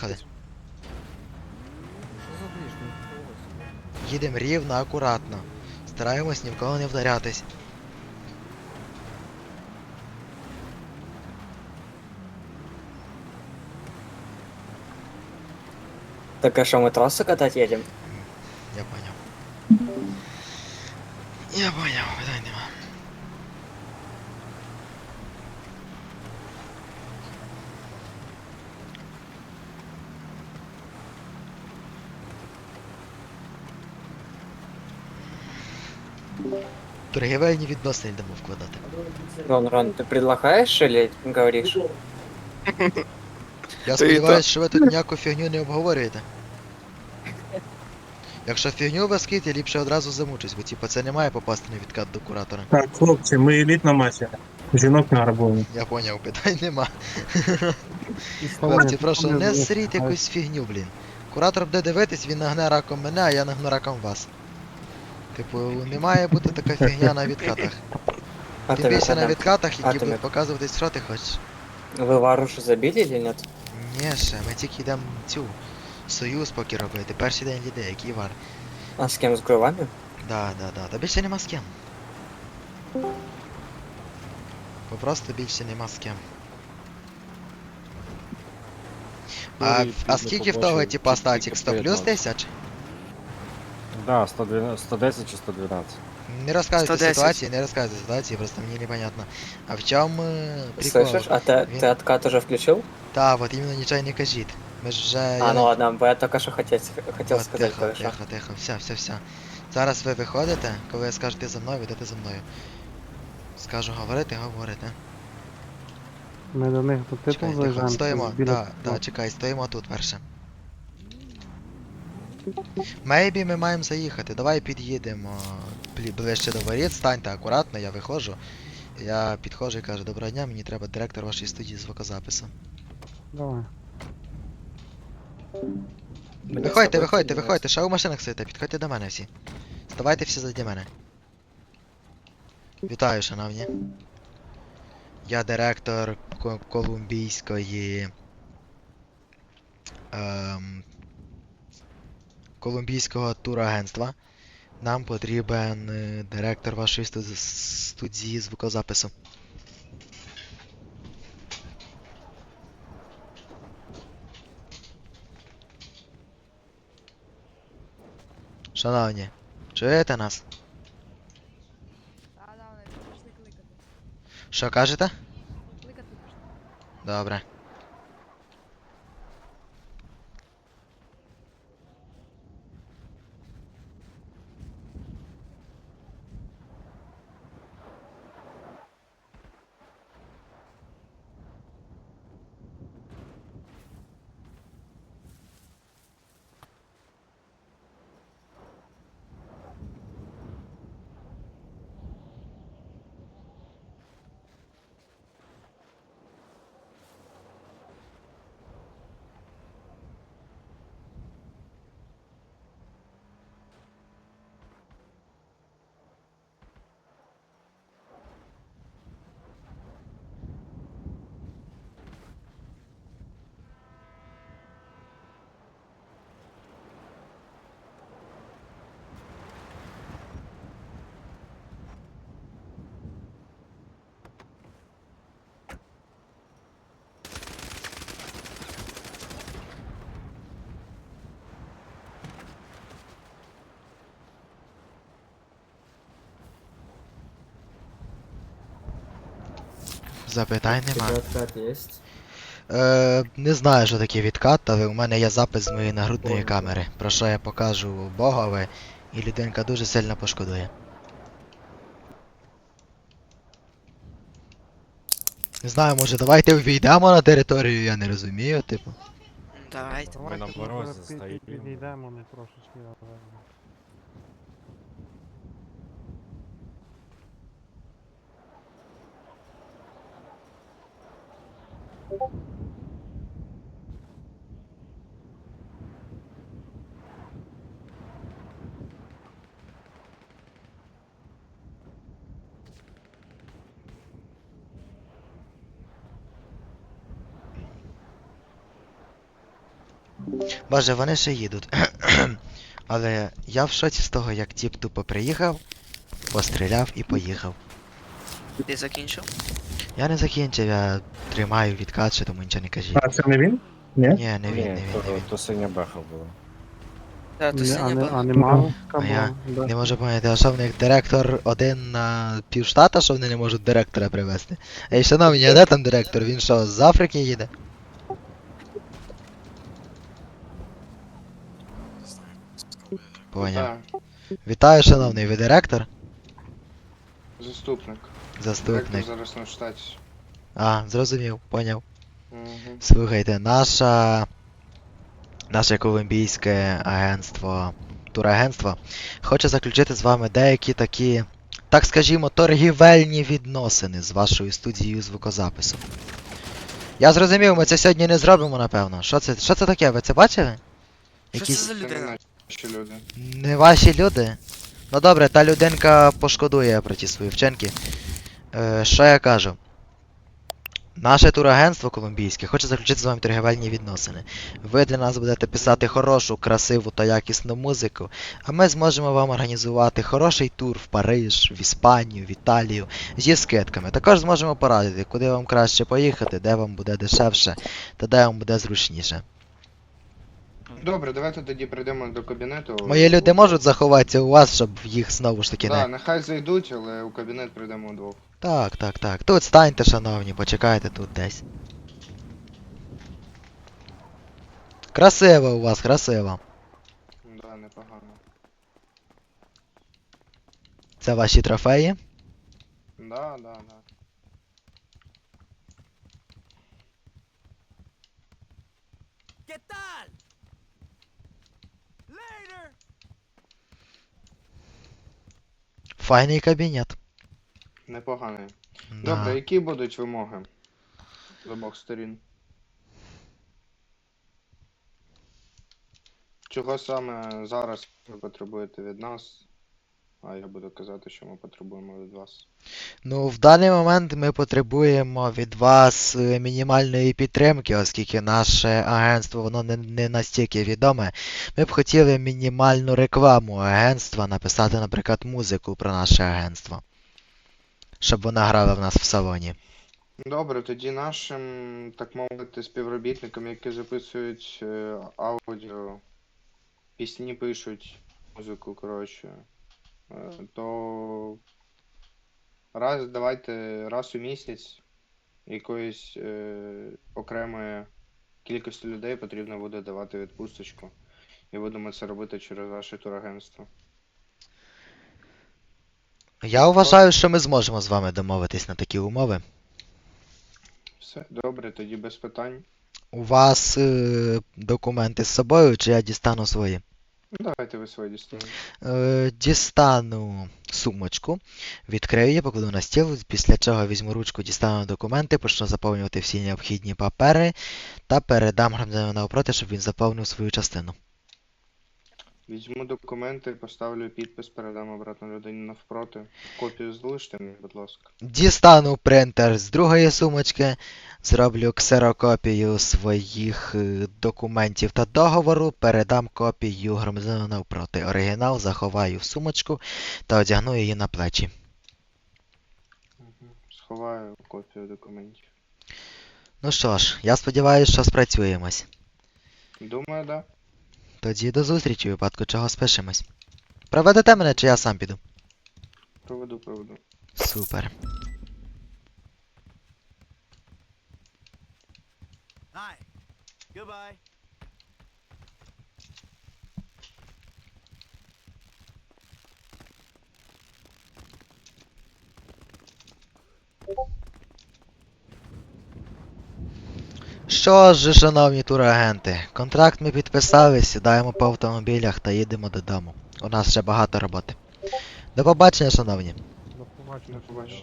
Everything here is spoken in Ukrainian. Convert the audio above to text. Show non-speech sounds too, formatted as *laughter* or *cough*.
Що. Їдемо рівно, акуратно. Стараємось ні в кого не вдарятись. Так а что, мы трассу катать едем? Я поняв. Я поняв, питань нема. Торгівельні відносини йдемо вкладати. Рон, Рон, ты предлагаешь или говоришь? Я Та сподіваюся, що ви тут ніяку фігню не обговорюєте. Якщо фігню ви скиньте, ліпше одразу замучусь, бо типа це не має попасти на відкат до куратора. Так, хлопці, ми елітна мася. Жінок не грабуємо. Я поняв, питань нема. Хлопці, прошу, не сріть якусь фігню, блін. Куратор буде дивитись, він нагне раком мене, а я нагну раком вас. Типу, не має бути така фігня на відкатах. А Тим більше на відкатах, які ти будуть показуватись, що ти хочеш. Вы вару уже забили или нет? Ні, ще, ми тільки йдемо цю союз поки робити. Перший день йде, який вар. А с кем, с Гровами? Да, да, да. Та більше нема з ким. Бо просто більше нема з ким. А, а скільки в того, типа, статік? 100 плюс 10? Да, 112, 110 чи 112. Не розказуйте 110. ситуації, не розказуйте ситуації, просто мені непонятно. А в чому е, прикол? Слышишь? А ты, Вин- ты откат уже включил? Та, от іменно нічого не кажіть. Ми ж вже... А, я ну не- ладно, бо я только что хотел, хотел От, сказать тихо, кое-что. тихо, тихо, все, все, все. Зараз ви виходите, коли я скажу ти за мною, ви йдете за мною. Скажу говорити, говорите. Ми до них до Чекай, титул тихо, заїжджаємо. стоїмо, біля да, да, титулу. чекай, стоїмо тут перше. Мейбі ми маємо заїхати, давай під'їдемо ближче до воріт, станьте акуратно, я виходжу. Я підходжу і кажу, доброго дня, мені треба директор вашої студії звукозапису. Давай. Виходьте, виходьте, виходьте, що ви в машинах сидите, підходьте до мене всі. Ставайте всі заді мене. Вітаю, шановні. Я директор Ко- колумбійської. Ем, колумбійського турагентства. Нам потрібен е, директор вашої студії звукозапису. Шановні, чуєте нас? Що кажете? Добре. Запитань У нема. откат есть? Е, не знаю, що таке відкат, але у мене є запис з моєї нагрудної камери, про що я покажу Богові, і людинка дуже сильно пошкодує. Не знаю, може давайте увійдемо на територію, я не розумію, типу. Давайте. Ми на пі- стоїмо. Підійдемо не трошечки. Боже, вони ще їдуть. *clears throat* Але я в шоці з того, як тіп тупо приїхав, постріляв і поїхав. Ти закінчив? Я не закінчив, я тримаю відкат, ще тому нічого не кажіть. А, це не він? Ні? Ні, не він, Ні, не він, то, він. то синя беха була. Так, то Не, а, синя не, була. а нема А я кабана, да. Не можу поняти, а що в них директор один на півштата, що вони не можуть директора привезти? Ей, шановні, а де там директор? Він що, з Африки їде? Поняв. Вітаю, шановний, ви директор? Заступник. Заступник. Зараз на штаті. А, зрозумів, поняв. Угу. Слухайте, наша. Наше колумбійське агентство, турагентство, хоче заключити з вами деякі такі, так скажімо, торгівельні відносини з вашою студією звукозапису. Я зрозумів, ми це сьогодні не зробимо, напевно. Що це, що це таке? Ви це бачили? Що це за Це не людина? наші люди. Не ваші люди? Ну добре, та людинка пошкодує про ті свої вчинки. Е, що я кажу? Наше турагентство колумбійське хоче заключити з вами торгівельні відносини. Ви для нас будете писати хорошу, красиву та якісну музику, а ми зможемо вам організувати хороший тур в Париж, в Іспанію, в Італію зі скидками. Також зможемо порадити, куди вам краще поїхати, де вам буде дешевше та де вам буде зручніше. Добре, давайте тоді прийдемо до кабінету. Мої люди можуть заховатися у вас, щоб їх знову ж таки не. Так, нехай зайдуть, але у кабінет прийдемо вдвох. Так, так, так. Тут станьте, шановні, почекайте тут десь. Красиво у вас, красиво. Да, непогано. Це ваші трофеї? Да, да, да. Файний кабінет. Непоганий. Да. Добре, які будуть вимоги з обох сторін? Чого саме зараз ви потребуєте від нас? А я буду казати, що ми потребуємо від вас. Ну, в даний момент ми потребуємо від вас е, мінімальної підтримки, оскільки наше агентство воно не, не настільки відоме. Ми б хотіли мінімальну рекламу агентства написати, наприклад, музику про наше агентство. Щоб вона грала в нас в салоні. Добре, тоді нашим, так мовити, співробітникам, які записують е, аудіо, пісні пишуть, музику, коротше, е, то раз, давайте раз у місяць якоїсь е, окремої кількості людей потрібно буде давати відпусточку. І будемо це робити через ваше турагентство. Я вважаю, що ми зможемо з вами домовитись на такі умови. Все, добре, тоді без питань. У вас е, документи з собою, чи я дістану свої? Давайте ви свої дістанете. Е, дістану сумочку, відкрию її, покладу на стіл, після чого візьму ручку, дістану документи, почну заповнювати всі необхідні папери та передам громадянину навпроти, щоб він заповнив свою частину. Візьму документи, поставлю підпис, передам обратно людині навпроти. Копію залиште мені, будь ласка. Дістану принтер з другої сумочки, зроблю ксерокопію своїх е, документів та договору, передам копію громадянину навпроти. Оригінал заховаю в сумочку та одягну її на плечі. Мгм. Сховаю копію документів. Ну що ж, я сподіваюся, що спрацюємось. Думаю, да. Тоді до зустрічі, у випадку чого спишемось. Проведете мене, чи я сам піду? Проведу, проведу. Супер. Hi. Goodbye. Що ж, шановні турагенти, контракт ми підписали, сідаємо по автомобілях та їдемо додому. У нас ще багато роботи. До побачення, шановні. До побачення. Побачення.